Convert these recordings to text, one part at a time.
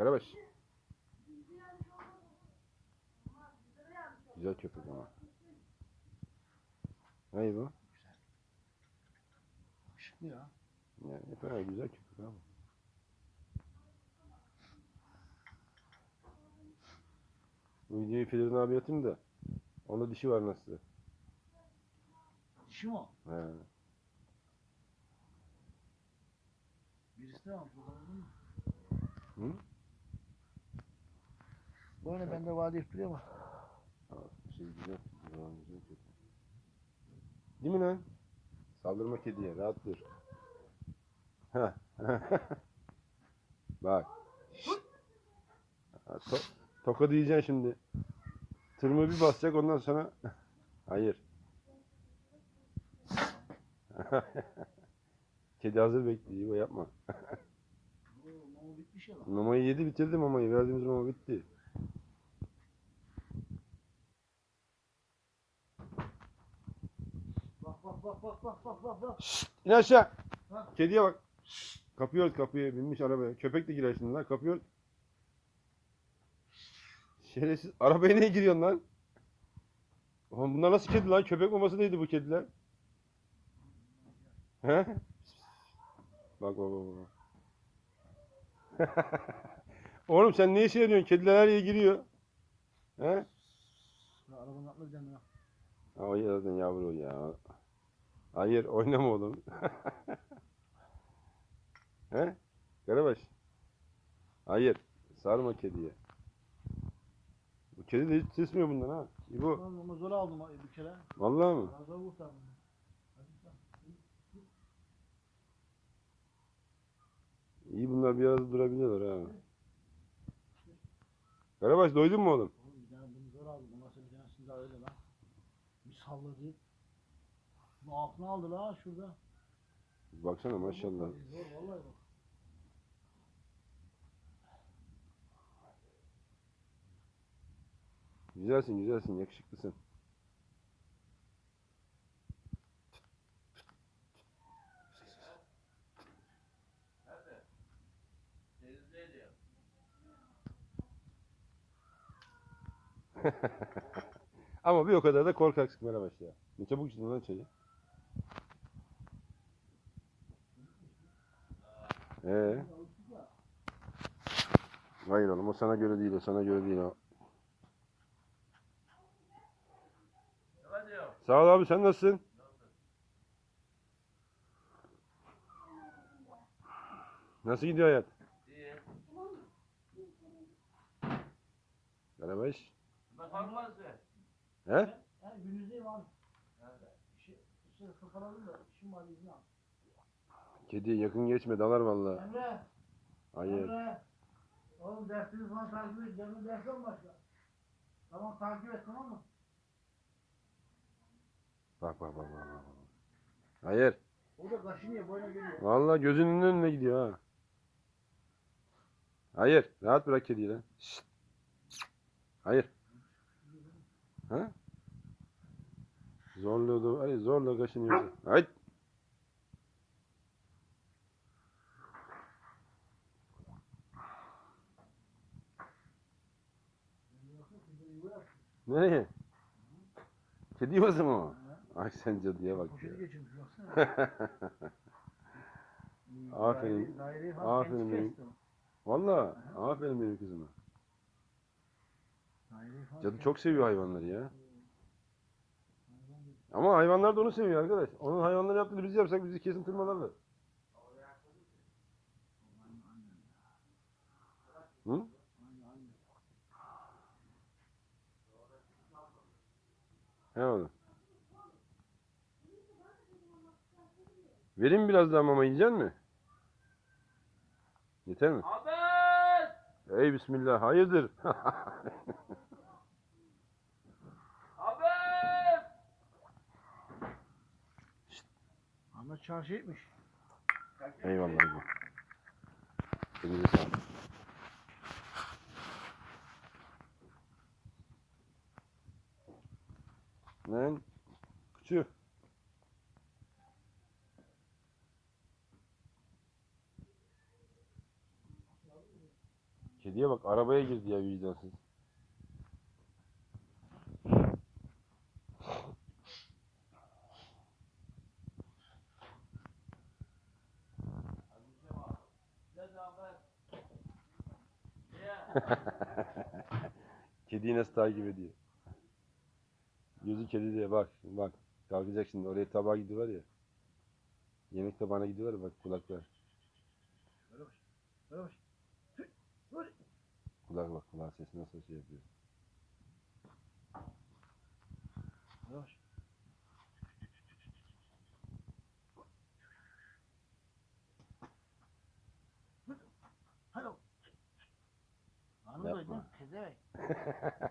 Karabaş. Güzel köpek ama. Ne bu? Işıklı ya. Yani kadar güzel köpek ama. Bu videoyu Fidan abi atayım da. Onda dişi var nasıl? Dişi mi o? He. Birisi de mı? Hı? Ne bende vade iftiriyor ama. Şey güzel. Yalan güzel köpek. Değil mi lan? Saldırma kediye. Rahat dur. Heh. Bak. Ha, To toka diyeceksin şimdi. Tırmığı bir basacak ondan sonra. Hayır. Kedi hazır bekliyor. Yapma. Mama bitmiş ya lan. Mamayı yedi bitirdi mamayı. Verdiğimiz mama bitti. Bak bak bak bak bak bak bak bak. İn aşağı. Ha? Kediye bak. Kapıyor kapıya binmiş arabaya. Köpek de girer şimdi lan. Kapıyor. Şerefsiz. Arabaya niye giriyorsun lan? Oğlum bunlar nasıl kedi lan? Köpek maması neydi bu kediler? He? Bak bak bak bak. Oğlum sen ne işe yarıyorsun? Kediler her yere giriyor. He? Ya arabanın bir tane ya. O zaten yavru ya. Hayır oynama oğlum. He? Karabaş. Hayır. Sarma kediye. Bu kedi de hiç tırsmıyor bundan ha. İbo. Lan Ama zor aldım bir kere. Vallahi? Daha zor kurtardım. İyi bunlar biraz durabiliyorlar ha. Karabaş doydun mu oğlum? Oğlum bir tane bunu zor aldım. Nasıl bir tanesini daha öyle lan. Bir salladı. Bunu altına aldı la şurada. Baksana maşallah. Zor vallahi bak. Güzelsin güzelsin yakışıklısın. Ama bir o kadar da korkaksın Karabaş ya. Ne çabuk içtin lan çayı. Ee? Hayır oğlum o sana göre değil o sana göre değil o. Sağ ol abi sen nasılsın? Nasıl gidiyor hayat? İyi. Karabaş. Ben kalkmazdı. He? Ha gününüzdeyim abi. Nerede? İşi, fırkaladım da işim var izin al. Kedi yakın geçme dalar vallahi. Emre. Hayır. Emre. Oğlum dersini falan takip et. Yarın ders var mı başka? Tamam takip et tamam mı? Bak bak bak bak. bak. Hayır. O da kaşınıyor boyuna geliyor. Vallahi gözünün önüne gidiyor ha. Hayır. Rahat bırak kediyi lan. Hayır. Ha? Zorla, hayır, zorla kaşınıyorsun. Hayır. Nereye? Kedi yuvası mı o? Ay sen cadıya bak ya. Aferin. Aferin benim. Vallahi aferin benim kızıma. Kendisi çok seviyor hayvanları ya. Ama hayvanlar da onu seviyor arkadaş. Onun hayvanları yaptığını biz yapsak bizi kesin tırmalarlar. Hı? He oğlum. Vereyim biraz daha mama yiyecek mi? Yeter mi? Ahmet! Ey bismillah hayırdır? Ahmet çarşı etmiş. Eyvallah. abi. Elinize sağlık. Lan küçük. Kedi Kediye bak arabaya girdi ya vicdansız. Ne zahmet. Ya. Kediyi nasıl takip ediyor? Gözü kedi diye bak bak. Kalkacak şimdi oraya tabağa gidiyorlar ya. Yemek tabağına gidiyorlar ya, bak kulaklar. Böyle baş. Böyle baş. Kulak bak kulak sesi nasıl şey yapıyor. Böyle baş. Hadi. Gidin. Pezevenk.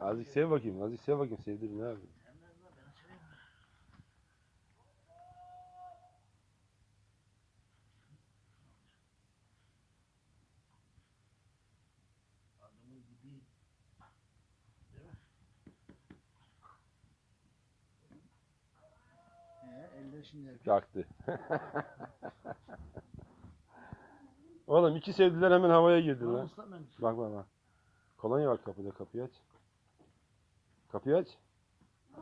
Azıcık sev bakayım azıcık sev bakayım sevdir ne yapayım. Sevmez lan, ben seveyim. Adamın dibi. Değil mi? Ee, eller şimdi yapıyor. Kalktı. Oğlum iki sevdiler hemen havaya girdi Lan. Bak bak bak. Kolonya var kapıda kapıyı aç. Kapıyı aç.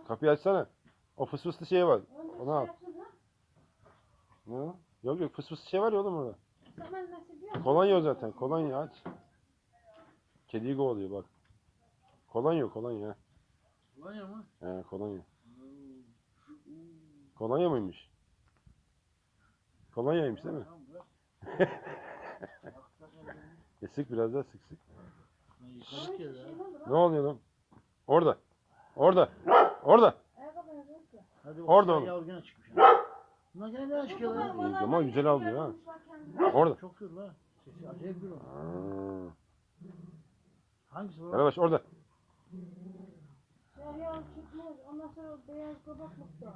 Kapıyı açsana. O fıs fıslı şey var. Onu al. Ne? o? Yok yok fıs fıslı şey var ya oğlum orada. Kolonya o zaten. Kolonya aç. Kediyi kovalıyor bak. Kolonya kolonya. Kolonya mı? He kolonya. Kolonya mıymış? Kolonyaymış değil mi? E sık biraz daha sık sık. Ya. Ne oluyor lan? Orada. Orada. Orada. Hadi Orada oğlum. Yavru gene çıkmış. Bunlar gene nereden çıkıyor lan? İyi, ama güzel avlıyor ha. Orada. Çok gür lan. Sesi acayip gür o. Hangisi bu? Karabaş orada. Derya çıkmış. Ondan sonra beyaz kabak mutlu.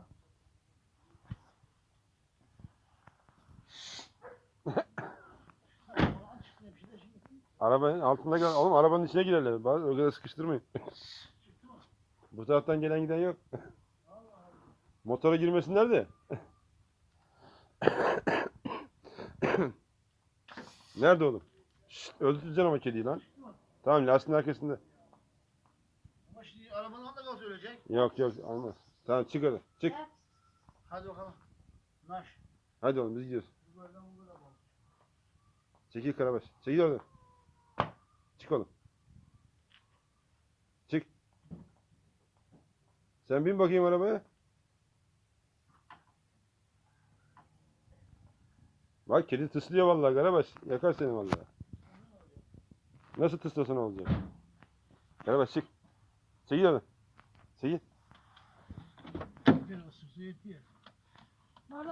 Ulan çıktı hepsi de şimdi. Arabanın altında gel. Oğlum arabanın içine girerler. Bazı o kadar sıkıştırmayın. Bu taraftan gelen giden yok. Motora girmesinler de. Nerede oğlum? Şşt, öldüreceksin ama kediyi lan. Tamam lastiğin arkasında. Ama şimdi arabanın altında kalsa ölecek. Yok yok olmaz. Tamam çık hadi. Çık. Hadi bakalım. Naş. Hadi oğlum biz gidiyoruz. Çekil Karabaş. Çekil oradan. Çık oğlum. Çık. Sen bin bakayım arabaya. Bak kedi tıslıyor vallahi Karabaş. Yakar seni vallahi. Nasıl tıslasan olacak? Karabaş çık. Çekil oradan. Çekil.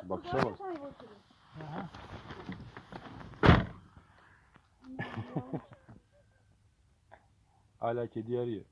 Bakışa bak. Aha. Hala kedi arıyor.